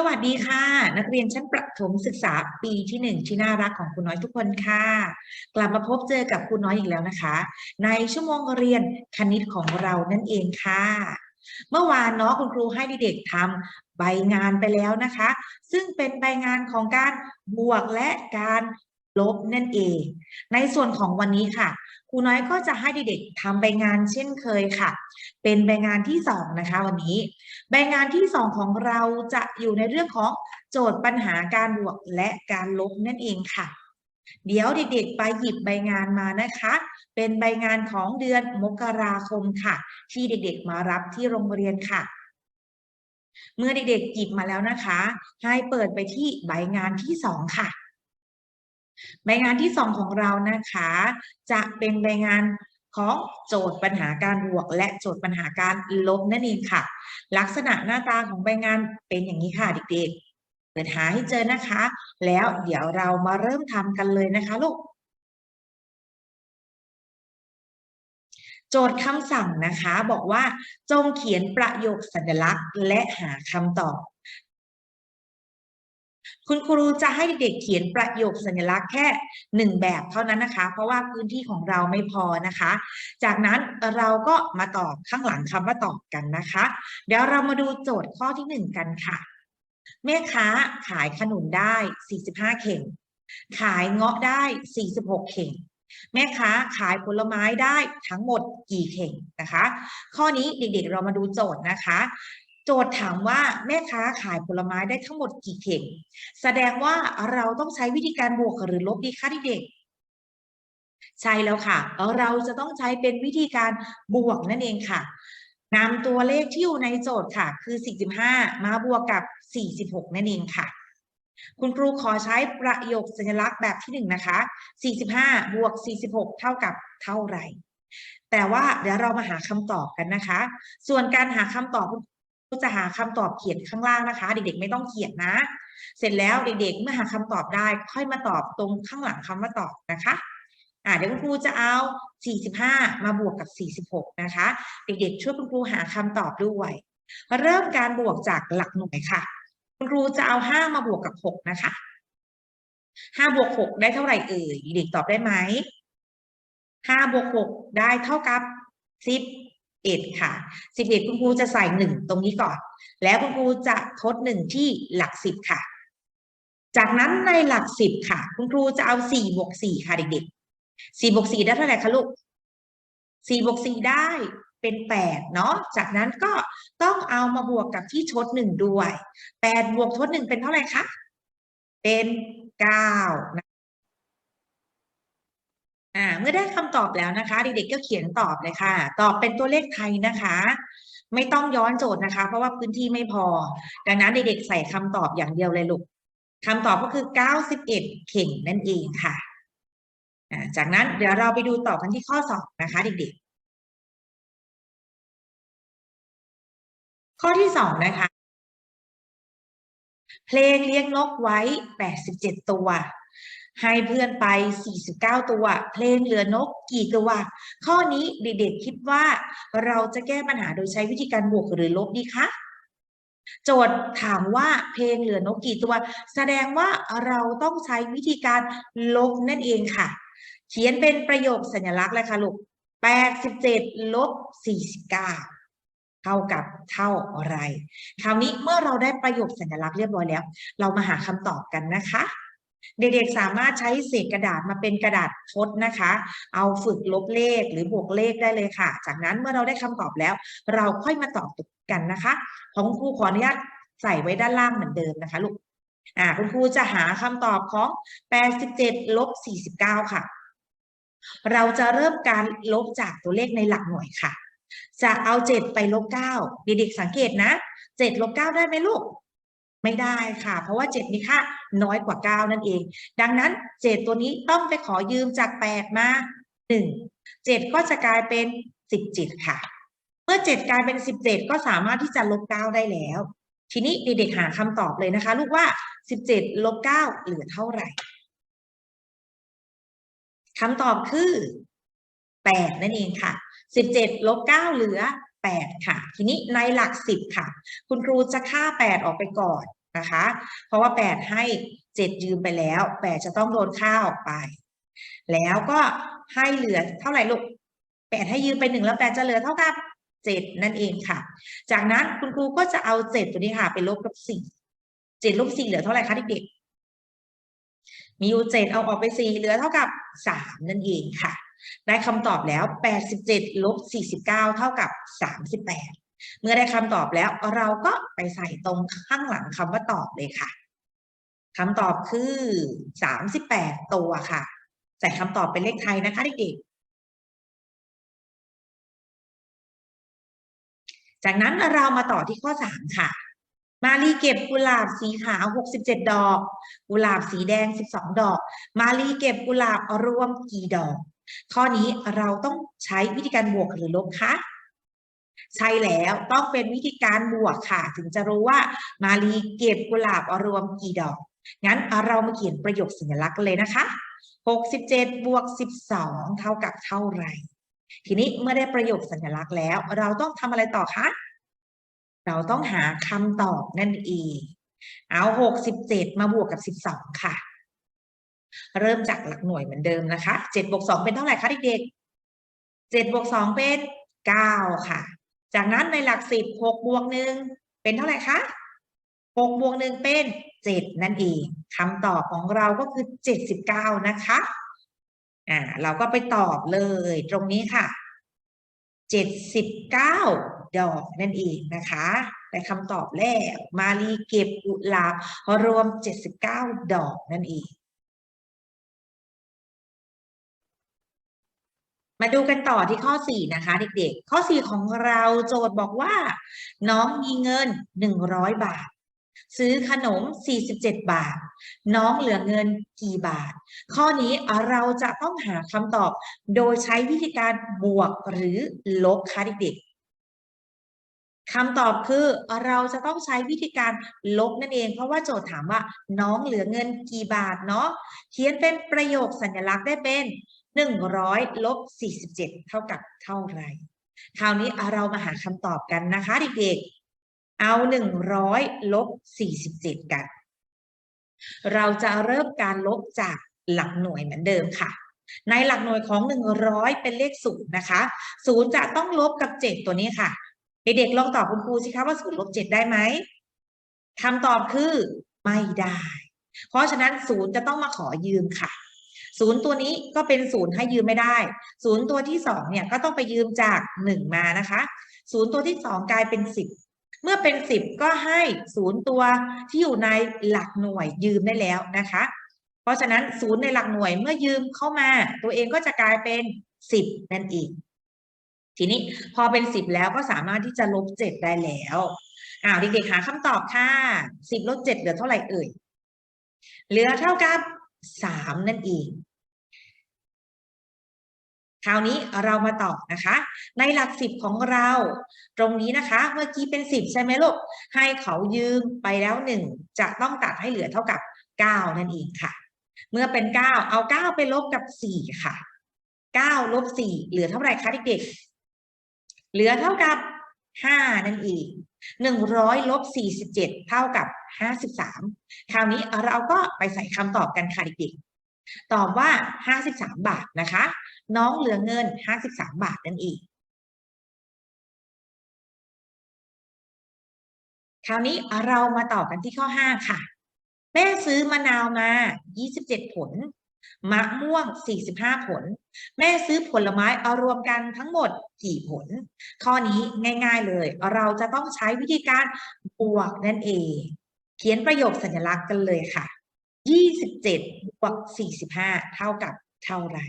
สวัสดีค่ะ นักเรียนชั้นประถมศึกษาปีที่หนึ่งที่น่ารักของคุณน้อยทุกคนค่ะ กลับมาพบเจอกับคุณน้อยอีกแล้วนะคะ ในชั่วโมงเรียนคณิตของเรานั่นเองค่ะ เมื่อวานเนาะคุณครูให้เด็กๆทำใบงานไปแล้วนะคะ ซึ่งเป็นใบงานของการบวกและการลบนั่นเอง ในส่วนของวันนี้ค่ะ ครูน้อยก็จะให้เด็กๆทำใบงานเช่นเคยค่ะ เป็นใบงานที่สองนะคะวันนี้ ใบงานที่สองของเราจะอยู่ในเรื่องของโจทย์ปัญหาการบวกและการลบนั่นเองค่ะ เดี๋ยวเด็กๆไปหยิบใบงานมานะคะ เป็นใบงานของเดือนมกราคมค่ะ ที่เด็กๆมารับที่โรงเรียนค่ะ เมื่อเด็กๆหยิบมาแล้วนะคะ ให้เปิดไปที่ใบงานที่สองค่ะ ใบงานที่สองของเรานะคะ จะเป็นใบงานของโจทย์ปัญหาการบวก และโจทย์ปัญหาการลบนั่นเองค่ะ ลักษณะหน้าตาของใบงานเป็นอย่างนี้ค่ะเด็กๆเปิดหาให้เจอนะคะ แล้วเดี๋ยวเรามาเริ่มทำกันเลยนะคะลูกโจทย์คำสั่งนะคะบอกว่าจงเขียนประโยคสัญลักษณ์และหาคำตอบ คุณครูจะให้เด็กเขียนประโยคสัญลักษณ์แค่หนึ่งแบบเท่านั้นนะคะ เพราะว่าพื้นที่ของเราไม่พอนะคะ จากนั้นเราก็มาตอบข้างหลังคำว่าตอบกันนะคะ เดี๋ยวเรามาดูโจทย์ข้อที่หนึ่งกันค่ะ แม่ค้าขายขนุนได้ 45 เข่ง ขายเงาะได้ 46 เข่งแม่ค้าขายผลไม้ได้ทั้งหมดกี่เข่งนะคะ ข้อนี้เด็กๆเรามาดูโจทย์นะคะ โจทย์ถามว่าแม่ค้าขายผลไม้ได้ทั้งหมดกี่เข่ง แสดงว่าเราต้องใช้วิธีการบวกหรือลบดีคะเด็กใช่แล้วค่ะ เราจะต้องใช้เป็นวิธีการบวกนั่นเองค่ะนำตัวเลขที่อยู่ในโจทย์ค่ะ คือ 45 มาบวกกับ 46 นั่นเองค่ะ คุณครูขอใช้ประโยคสัญลักษณ์แบบที่หนึ่งนะคะ 45 บวก 46 เท่ากับเท่าไหร่ แต่ว่าเดี๋ยวเรามาหาคำตอบกันนะคะ ส่วนการหาคำตอบ จะหาคำตอบเขียนข้างล่างนะคะ เด็กๆ ไม่ต้องเขียนนะ เสร็จแล้วเด็กๆ เมื่อหาคำตอบได้ค่อยมาตอบตรงข้างหลังคำว่าตอบนะคะอ่าเดี๋ยวคุณครูจะเอา 45 มาบวกกับ 46 นะคะ เด็กๆ ช่วยคุณครูหาคำตอบด้วย เริ่มการบวกจากหลักหน่วยค่ะ คุณครูจะเอา 5 มาบวกกับ 6 นะคะ 5 บวก 6 ได้เท่าไหร่เอ่ย เด็กตอบได้ไหม 5 บวก 6 ได้เท่ากับ 11 ค่ะ 11 คุณครูจะใส่ 1 ตรงนี้ก่อน แล้วคุณครูจะทด 1 ที่หลัก 10 ค่ะ จากนั้นในหลัก 10 ค่ะ คุณครูจะเอา 4 บวก 4 ค่ะเด็กๆ 4 บวก 4 ได้เท่าไหร่คะลูก 4 บวก 4 ได้เป็น 8 เนาะ จากนั้นก็ต้องเอามาบวกกับที่ทด 1 ด้วย 8 บวกทด 1 เป็นเท่าไหร่คะ เป็น9นะ อ่าเมื่อได้คำตอบแล้วนะคะ เด็กๆก็เขียนตอบเลยค่ะ ตอบเป็นตัวเลขไทยนะคะ ไม่ต้องย้อนโจทย์นะคะ เพราะว่าพื้นที่ไม่พอ ดังนั้นเด็กๆใส่คำตอบอย่างเดียวเลยลูกคำตอบก็คือ 91 เข่งนั่นเองค่ะจากนั้นเดี๋ยวเราไปดูต่อกันที่ข้อสอบนะคะเด็กๆ ข้อที่สองนะคะ เพลงเลี้ยงนกไว้ 87 ตัว ให้เพื่อนไป 49 ตัว เพลงเหลือนกกี่ตัว ข้อนี้เด็กๆคิดว่าเราจะแก้ปัญหาโดยใช้วิธีการบวกหรือลบดีคะ โจทย์ถามว่าเพลงเหลือนกกี่ตัว แสดงว่าเราต้องใช้วิธีการลบนั่นเองค่ะ เขียนเป็นประโยคสัญลักษณ์เลยค่ะลูก 87 ลบ 49เท่ากับเท่าอะไร คราวนี้เมื่อเราได้ประโยคสัญลักษณ์เรียบร้อยแล้ว เรามาหาคำตอบกันนะคะ เด็กๆสามารถใช้เศษกระดาษมาเป็นกระดาษทดนะคะ เอาฝึกลบเลขหรือบวกเลขได้เลยค่ะ จากนั้นเมื่อเราได้คำตอบแล้ว เราค่อยมาตอบกันนะคะของครูขออนุญาตใส่ไว้ด้านล่างเหมือนเดิมนะคะลูกอ่าคุณครูจะหาคำตอบของ 87ลบ49 ค่ะ เราจะเริ่มการลบจากตัวเลขในหลักหน่วยค่ะ จะเอา 7 ไปลบ9เด็กๆสังเกตนะ 7ลบ9ได้ไหมลูก ไม่ได้ค่ะ เพราะว่า 7 มีค่าน้อยกว่า 9 นั่นเอง ดังนั้น 7 ตัวนี้ต้องไปขอยืมจาก 8 มา 1 7 ก็จะกลายเป็น 17 ค่ะ เมื่อ 7 กลายเป็น 17 ก็สามารถที่จะลบ 9 ได้แล้ว ทีนี้เด็กๆหาคำตอบเลยนะคะ ลูกว่า 17 ลบ 9 เหลือเท่าไหร่คำตอบคือ 8 นั่นเองค่ะ 17 ลบ 9 เหลือ 8 ค่ะ ทีนี้ในหลัก 10 ค่ะ คุณครูจะค่า 8 ออกไปก่อนนะคะ เพราะว่าแปดให้เจ็ดยืมไปแล้วแปดจะต้องโดนค่าออกไป แล้วก็ให้เหลือเท่าไหร่ลูกแปดให้ยืมไปหนึ่งแล้วแปดจะเหลือเท่ากับเจ็ดนั่นเองค่ะ จากนั้นคุณครูก็จะเอาเจ็ดตัวนี้ค่ะไปลบกับสี่เจ็ดลบสี่เหลือเท่าไหร่คะเด็กๆมีอยู่เจ็ดเอาออกไปสี่เหลือเท่ากับสามนั่นเองค่ะ ได้คำตอบแล้วแปดสิบเจ็ดลบสี่สิบเก้าเท่ากับสามสิบแปดเมื่อได้คำตอบแล้วเราก็ไปใส่ตรงข้างหลังคำว่าตอบเลยค่ะคำตอบคือสามสิบแปดตัวค่ะ ใส่คำตอบเป็นเลขไทยนะคะเด็กๆ จากนั้นเรามาต่อที่ข้อสามค่ะมาลีเก็บกุหลาบสีขาวหกสิบเจ็ดดอก กุหลาบสีแดงสิบสองดอก มาลีเก็บกุหลาบรวมกี่ดอก ข้อนี้เราต้องใช้วิธีการบวกหรือลบคะใช่แล้วต้องเป็นวิธีการบวกค่ะ ถึงจะรู้ว่ามาลีเก็บกุหลาบรวมกี่ดอก งั้นเรามาเขียนประโยคสัญลักษณ์เลยนะคะ 67บวก12 เท่ากับเท่าไหร่ ทีนี้เมื่อได้ประโยคสัญลักษณ์แล้ว เราต้องทำอะไรต่อคะ เราต้องหาคำตอบนั่นเอง เอา 67 มาบวกกับ 12 ค่ะ เริ่มจากหลักหน่วยเหมือนเดิมนะคะ7บวก2เป็นเท่าไหร่คะเด็กๆ7บวก2เป็น9ค่ะ จากนั้นในหลักสิบ6บวก1เป็นเท่าไหร่คะ6บวก1เป็น7นั่นเองคำตอบของเราก็คือ79นะคะอ่าเราก็ไปตอบเลยตรงนี้ค่ะ79ดอกนั่นเองนะคะแต่คำตอบแรกมาลีเก็บกุหลาบรวม 79 ดอกนั่นเอง มาดูกันต่อที่ข้อ 4 นะคะเด็กๆ ข้อ 4 ของเราโจทย์บอกว่า น้องมีเงิน 100 บาท ซื้อขนม 47 บาท น้องเหลือเงินกี่บาท ข้อนี้เราจะต้องหาคำตอบโดยใช้วิธีการบวกหรือลบคะเด็กๆคำตอบคือเราจะต้องใช้วิธีการลบนั่นเอง เพราะว่าโจทย์ถามว่า น้องเหลือเงินกี่บาทเนาะเขียนเป็นประโยคสัญลักษณ์ได้เป็น 100ลบ47 เท่ากับเท่าไหร่ คราวนี้เรามาหาคำตอบกันนะคะเด็กๆ เอา 100ลบ47 กัน เราจะเริ่มการลบจากหลักหน่วยเหมือนเดิมค่ะ ในหลักหน่วยของ 100 เป็นเลขศูนย์นะคะศูนย์จะต้องลบกับ 7 ตัวนี้ค่ะ เด็กๆลองตอบคุณครูสิคะว่าศูนย์ลบ 7 ได้ไหมคำตอบคือไม่ได้ เพราะฉะนั้นศูนย์จะต้องมาขอยืมค่ะ ศูนย์ตัวนี้ก็เป็นศูนย์ให้ยืมไม่ได้ศูนย์ตัวที่สองเนี่ยก็ต้องไปยืมจากหนึ่งมานะคะศูนย์ตัวที่สองกลายเป็นสิบเมื่อเป็นสิบก็ให้ศูนย์ตัวที่อยู่ในหลักหน่วยยืมได้แล้วนะคะ เพราะฉะนั้นศูนย์ในหลักหน่วยเมื่อยืมเข้ามา ตัวเองก็จะกลายเป็นสิบนั่นเองทีนี้พอเป็นสิบแล้วก็สามารถที่จะลบเจ็ดได้แล้วอ้าวเด็กๆหาคำตอบค่ะสิบลบเจ็ดเหลือเท่าไหร่เอ่ยเหลือเท่ากับสามนั่นเอง คราวนี้เรามาตอบนะคะ ในหลักสิบของเรา ตรงนี้นะคะ เมื่อกี้เป็นสิบใช่ไหมลูกให้เขายืมไปแล้วหนึ่งจะต้องตัดให้เหลือเท่ากับเก้านั่นเองค่ะ เมื่อเป็นเก้าเอาเก้าไปลบกับสี่ค่ะเก้าลบสี่เหลือเท่าไหร่คะเด็กๆเหลือเท่ากับห้านั่นเองหนึ่งร้อยลบสี่สิบเจ็ดเท่ากับห้าสิบสามคราวนี้เราก็ไปใส่คำตอบกันค่ะเด็กๆตอบว่าห้าสิบสามบาทนะคะ น้องเหลือเงินห้าสิบสามบาทนั่นเองคราวนี้เรามาต่อกันที่ข้อห้าค่ะ แม่ซื้อมะนาวมา 27 ผลมะม่วง 45 ผล แม่ซื้อผลไม้เอารวมกันทั้งหมดกี่ผล ข้อนี้ง่ายๆเลย เราจะต้องใช้วิธีการบวกนั่นเอง เขียนประโยคสัญลักษณ์กันเลยค่ะ 27 บวก 45 เท่ากับเท่าไหร่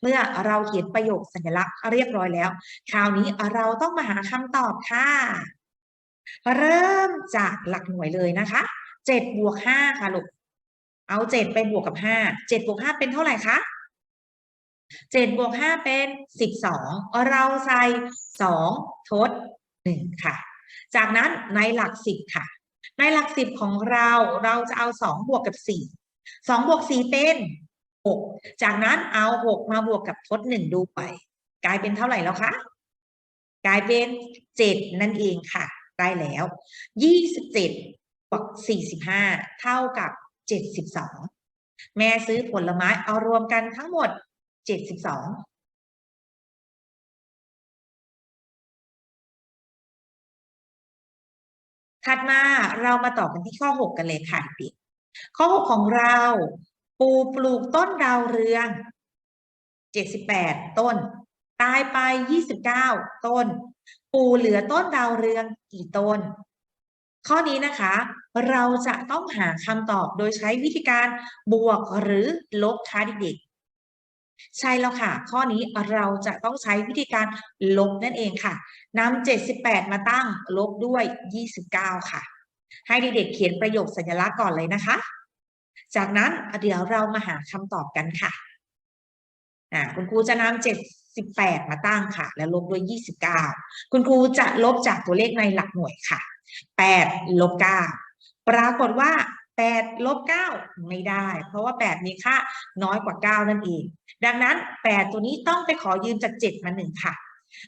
เมื่อเราเขียนประโยคสัญลักษณ์เรียบร้อยแล้ว คราวนี้เราต้องมาหาคำตอบค่ะ เริ่มจากหลักหน่วยเลยนะคะเจ็ดบวกห้าค่ะลูก เอาเจ็ดไปบวกกับห้าเจ็ดบวกห้าเป็นเท่าไหร่คะเจ็ดบวกห้าเป็นสิบสองเราใส่สองทดหนึ่งค่ะ จากนั้นในหลักสิบค่ะ ในหลักสิบของเราเราจะเอาสองบวกกับสี่สองบวกสี่เป็น หกจากนั้นเอาหกมาบวกกับทดหนึ่งดูไป กลายเป็นเท่าไหร่แล้วคะ กลายเป็นเจ็ดนั่นเองค่ะ ได้แล้วยี่สิบเจ็ดบวกสี่สิบห้าเท่ากับเจ็ดสิบสองแม่ซื้อผลไม้เอารวมกันทั้งหมดเจ็ดสิบสองถัดมาเรามาต่อกันที่ข้อหกกันเลยค่ะเด็กข้อหกของเรา ปูปลูกต้นดาวเรืองเจ็ดสิบแปดต้น ตายไปยี่สิบเก้าต้น ปูเหลือต้นดาวเรืองกี่ต้น ข้อนี้นะคะ เราจะต้องหาคำตอบโดยใช้วิธีการบวกหรือลบค่ะเด็กๆใช่แล้วค่ะ ข้อนี้เราจะต้องใช้วิธีการลบนั่นเองค่ะนำ78 มาตั้งลบด้วย 29 ค่ะ ให้เด็กๆเขียนประโยคสัญลักษณ์ก่อนเลยนะคะ จากนั้นเดี๋ยวเรามาหาคำตอบกันค่ะอ่าคุณครูจะนำ78มาตั้งค่ะ แล้วลบด้วย29คุณครูจะลบจากตัวเลขในหลักหน่วยค่ะ8ลบ9ปรากฏว่า8ลบ9ไม่ได้ เพราะว่า8มีค่าน้อยกว่า9นั่นเอง ดังนั้น8ตัวนี้ต้องไปขอยืมจาก7มา1ค่ะ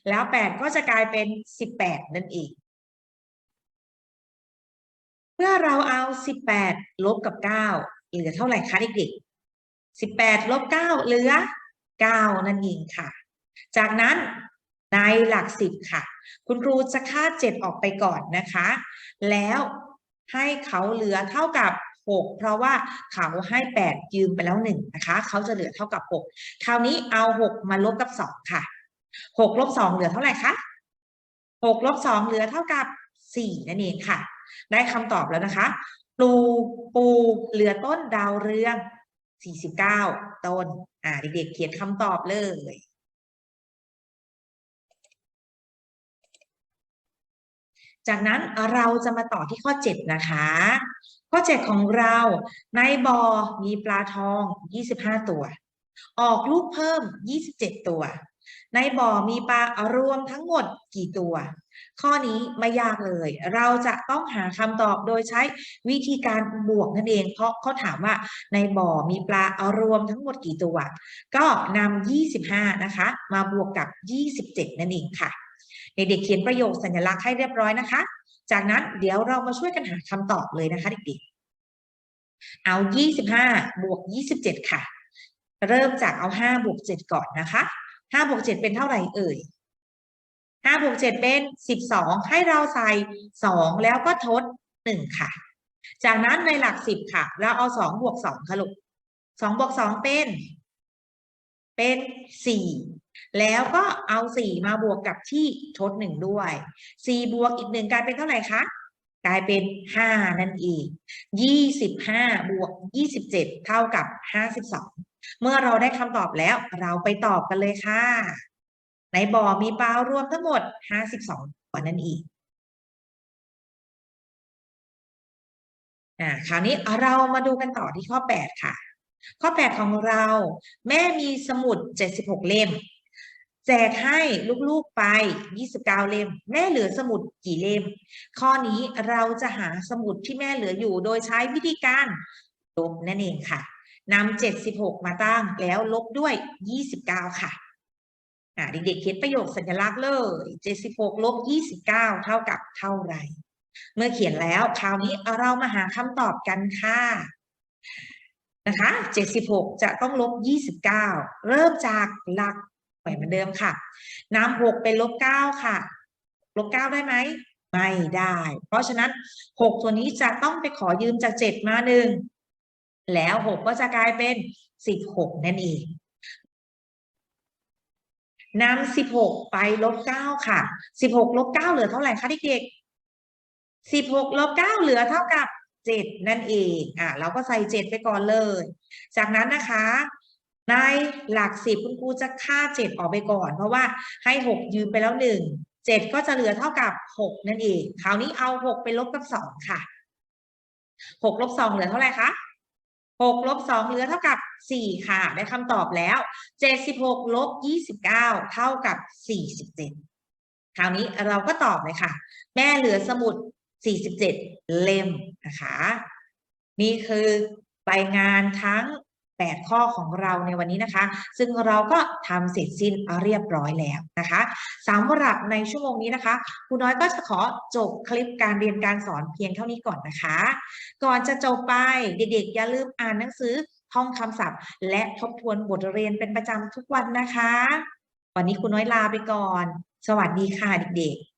แล้ว8ก็จะกลายเป็น18นั่นเองเมื่อเราเอา 18 ลบกับ 9 เหลือเท่าไหร่คะเด็กๆ18ลบ9เหลือ9นั่นเองค่ะ จากนั้นในหลักสิบค่ะ คุณครูจะค่าเจ็ดออกไปก่อนนะคะ แล้วให้เขาเหลือเท่ากับหกเพราะว่าเขาให้แปดยืมไปแล้วหนึ่งนะคะ เขาจะเหลือเท่ากับหกคราวนี้เอาหกมาลบกับสองค่ะหกลบสองเหลือเท่าไหร่คะหกลบสองเหลือเท่ากับสี่นั่นเองค่ะ ได้คำตอบแล้วนะคะ ปลูกปูเหลือต้นดาวเรืองสี่สิบเก้าต้น อ่า เด็กๆเขียนคำตอบเลย จากนั้นเราจะมาต่อที่ข้อ 7 นะคะ ข้อ 7 ของเราในบ่อมีปลาทอง 25 ตัว ออกลูกเพิ่ม 27 ตัว ในบ่อมีปลารวมทั้งหมดกี่ตัว ข้อนี้ไม่ยากเลย เราจะต้องหาคำตอบโดยใช้วิธีการบวกนั่นเอง เพราะเขาถามว่าในบ่อมีปลารวมทั้งหมดกี่ตัว ก็นำ25 นะคะ มาบวกกับ 27 นั่นเองค่ะ เด็กๆเขียนประโยคสัญลักษณ์ให้เรียบร้อยนะคะ จากนั้นเดี๋ยวเรามาช่วยกันหาคำตอบเลยนะคะเด็กๆ เอา 25 บวก 27 ค่ะ เริ่มจากเอา 5 บวก 7 ก่อนนะคะ 5บวก7เป็นเท่าไหร่เอ่ย5บวก7เป็น12ให้เราใส่2แล้วก็ทด1ค่ะ จากนั้นในหลัก10ค่ะ เราเอา2บวก2ค่ะลูก2บวก2เป็น เป็น4แล้วก็เอาสี่มาบวกกับที่ทดหนึ่งด้วยสี่บวกอีกหนึ่งกลายเป็นเท่าไหร่คะกลายเป็นห้านั่นเองยี่สิบห้าบวกยี่สิบเจ็ดเท่ากับห้าสิบสอง เมื่อเราได้คำตอบแล้วเราไปตอบกันเลยค่ะ ในบ่อมีปลารวมทั้งหมดห้าสิบสองตัวนั่นเองอ่าคราวนี้เรามาดูกันต่อที่ข้อแปดค่ะ ข้อแปดของเราแม่มีสมุดเจ็ดสิบหกเล่ม แจกให้ลูกๆไป 29 เล่ม แม่เหลือสมุดกี่เล่ม ข้อนี้เราจะหาสมุดที่แม่เหลืออยู่โดยใช้วิธีการลบนั่นเองค่ะ นำ76มาตั้งแล้วลบด้วย29ค่ะอ่าเด็กๆเขียนประโยคสัญลักษณ์เลย76ลบ29เท่ากับเท่าไรเมื่อเขียนแล้วคราวนี้เรามาหาคำตอบกันค่ะนะคะ76จะต้องลบ29เริ่มจากหลักเหมือนเดิมค่ะนำหกเป็นลบเก้าค่ะ ลบเก้าได้ไหมไม่ได้ เพราะฉะนั้นหกตัวนี้จะต้องไปขอยืมจากเจ็ดมาหนึ่ง แล้วหกก็จะกลายเป็นสิบหกนั่นเองนำสิบหกไปลบเก้าค่ะสิบหกลบเก้าเหลือเท่าไหร่คะเด็กๆสิบหกลบเก้าเหลือเท่ากับเจ็ดนั่นเอง อะ เราก็ใส่เจ็ดไปก่อนเลย จากนั้นนะคะ ในหลักสิบคุณครูจะค่าเจ็ดออกไปก่อน เพราะว่าให้หกยืมไปแล้วหนึ่งเจ็ดก็จะเหลือเท่ากับหกนั่นเอง คราวนี้เอาหกไปลบกับสองค่ะหกลบสองเหลือเท่าไหร่คะ 6ลบ2เหลือเท่ากับ 4 ค่ะ ได้คำตอบแล้ว 76ลบ29 เท่ากับ 47 คราวนี้เราก็ตอบเลยค่ะ แม่เหลือสมุด 47 เล่มนะคะ นี่คือใบงานทั้ง 8 ข้อของเราในวันนี้นะคะ ซึ่งเราก็ทำเสร็จสิ้นเรียบร้อยแล้วนะคะสำหรับในชั่วโมงนี้นะคะครูน้อยก็จะขอจบคลิปการเรียนการสอนเพียงเท่านี้ก่อนนะคะ ก่อนจะจบไปเด็กๆ อย่าลืมอ่านหนังสือท่องคำศัพท์ และทบทวนบทเรียนเป็นประจำทุกวันนะคะ วันนี้ครูน้อยลาไปก่อน สวัสดีค่ะเด็กๆ